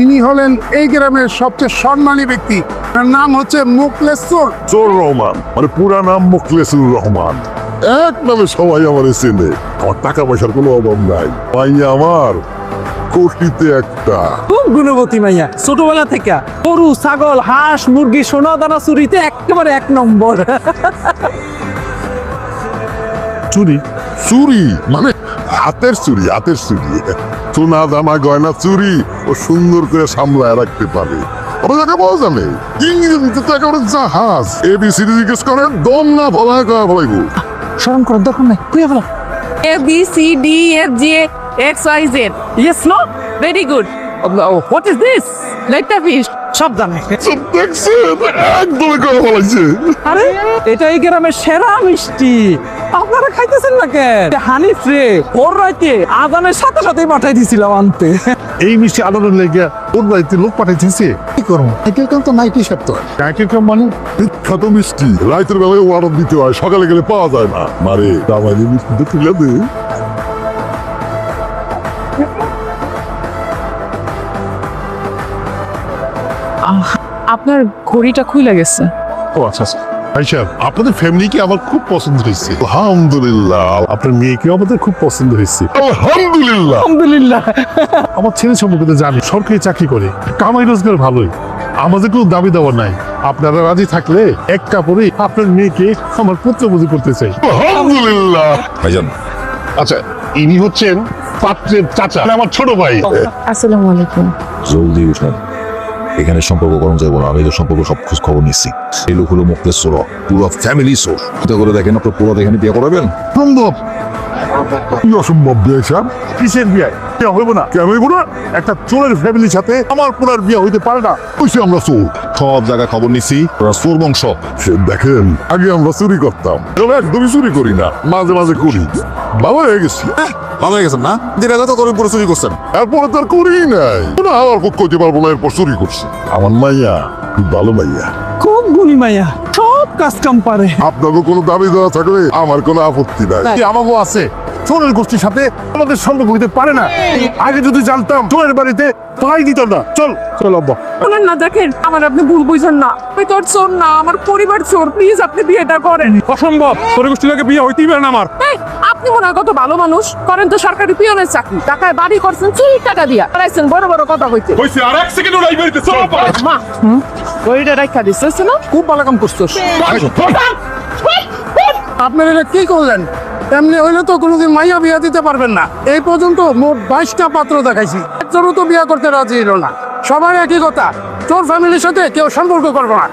ইনি হলেন এই গ্রামের সবচেয়ে সম্মানী ব্যক্তি। তার নাম হচ্ছে মুকলেশ্বর জোর রহমান মানে পুরা নাম মুখলেসুর রহমান। এক নামে সবাই আমার চেনে। আমার টাকা পয়সার কোনো অভাব নাই। ভাইয়া আমার কোটিতে একটা। খুব গুণবতী মাইয়া ছোটবেলা থেকে। গরু ছাগল হাঁস মুরগি সোনা দানা চুরিতে একেবারে এক নম্বর। চুরি? চুরি? মানে হাতের চুরি হাতের চুরি। সোনা দানা গয়না চুরি ও সুন্দর করে সামলায় রাখতে পারে। ওরা যাকে বলা জানে ইংরেজিতে তো একেবারে জাহাজ। এবিসিডি জিজ্ঞেস দম না কয়া স্মরণ করার দরকার নাই কুইয়া ফেলা। Z. Yes no Very good. What is this? Let the সব জানে। দেখছেন একদমই কয়া ফলাইছে। আরে এটা এই গ্রামের সেরা মিষ্টি। আপনারা খাইতেছেন না কেন? হানি রে ওর রাইতে আদানের সাথে সাথেই পাঠাই দিছিলাম আনতে। এই মিষ্টি আলোড়ন লেগে ওর বাড়িতে লোক পাঠাইতেছে। কি করব? সাইকেল তো নাইটি সপ্ত কাকে কাম মানে? বিখ্যাত মিষ্টি। রাতের বেলায় অর্ডার দিতে হয় সকালে গেলে পাওয়া যায় না। মারে দামাইনি মিষ্টিটা তুলে দে। আপনার ঘড়িটা খুলে গেছে। ও আচ্ছা আচ্ছা। ভাই সাহেব আপনাদের ফ্যামিলিকে আমার খুব পছন্দ হয়েছে। আলহামদুলিল্লাহ আপনার মেয়েকে আমাদের খুব পছন্দ হয়েছে। আলহামদুলিল্লাহ। আলহামদুলিল্লাহ। আমার ছেলে সম্পর্কে তো জানি সরকারি চাকরি করে কামাই রোজগার ভালোই। আমাদের কোনো দাবি দেওয়া নাই। আপনারা রাজি থাকলে এক কাপড়ে আপনার মেয়েকে আমার পুত্রবধূ করতে চাই। আলহামদুলিল্লাহ। ভাইজান। আচ্ছা ইনি হচ্ছেন পাত্রের চাচা মানে আমার ছোট ভাই। আসসালামু আলাইকুম। জলদি উঠেন। এখানে সম্পর্ক করানো যাব না। আমি তো সম্পর্ক সব খোঁজ খবর নিচ্ছি এই লোক হলো মুক্তেশ্বর পুরো ফ্যামিলি সোর করে দেখেন, আপনার পুরো এখানে বিয়ে করাবেন? সম্ভব। কি অসম্ভব বিয়ে সাহেব কিসের বিয়ে? বিয়ে হইব না। কেন হইব না? একটা চোরের ফ্যামিলির সাথে আমার পুরার বিয়ে হইতে পারে না। কইছি আমরা চোর। সব জায়গায় খবর নিচ্ছি ওরা সোর বংশ। সে দেখেন আগে আমরা চুরি করতাম এখন একদমই চুরি করি না মাঝে মাঝে করি। বাবা হয়ে গেছি। ভালো হয়ে গেছেন না? দিনে তো করে পুরো চুরি করছেন। এরপরে তো আর করি নাই। না আমার পক্ষ হইতে পারব না এরপর চুরি করছি। আমার মাইয়া খুব ভালো মাইয়া। খুব গুণী মাইয়া সব কাজ কাম পারে। আপনাকে কোনো দাবি দেওয়া থাকলে আমার কোনো আপত্তি নাই। আমাকেও আছে? চোরের গোষ্ঠীর সাথে আমাদের সম্পর্ক হইতে পারে না। আগে যদি জানতাম চোরের বাড়িতে পাই দিত না। চল চল আব্বা। শুনুন না দেখেন আমার আপনি ভুল বুঝেন না। আমি তোর চোর না আমার পরিবার চোর। প্লিজ আপনি বিয়েটা করেন। অসম্ভব তোর গোষ্ঠী লোকে বিয়ে হইতেই পারে না আমার। এই, আপনি মনে হয় কত ভালো মানুষ। করেন তো সরকারি পিয়নের চাকরি। টাকায় বাড়ি করছেন চুরি টাকা দিয়া। পালাইছেন বড় বড় কথা কইতে। হইছে আর এক সেকেন্ড ওরাই বাড়িতে চল মা ঘড়িটা রাখা দিচ্ছে না? খুব ভালো কাম করছোস। আপনারা এটা কি করলেন? এমনি হইলে তো কোনোদিন মাইয়া বিয়া দিতে পারবেন না এই পর্যন্ত মোট বাইশটা পাত্র দেখাইছি একজনও তো বিয়া করতে রাজি হলো না সবাই একই কথা তোর ফ্যামিলির সাথে কেউ সম্পর্ক করব না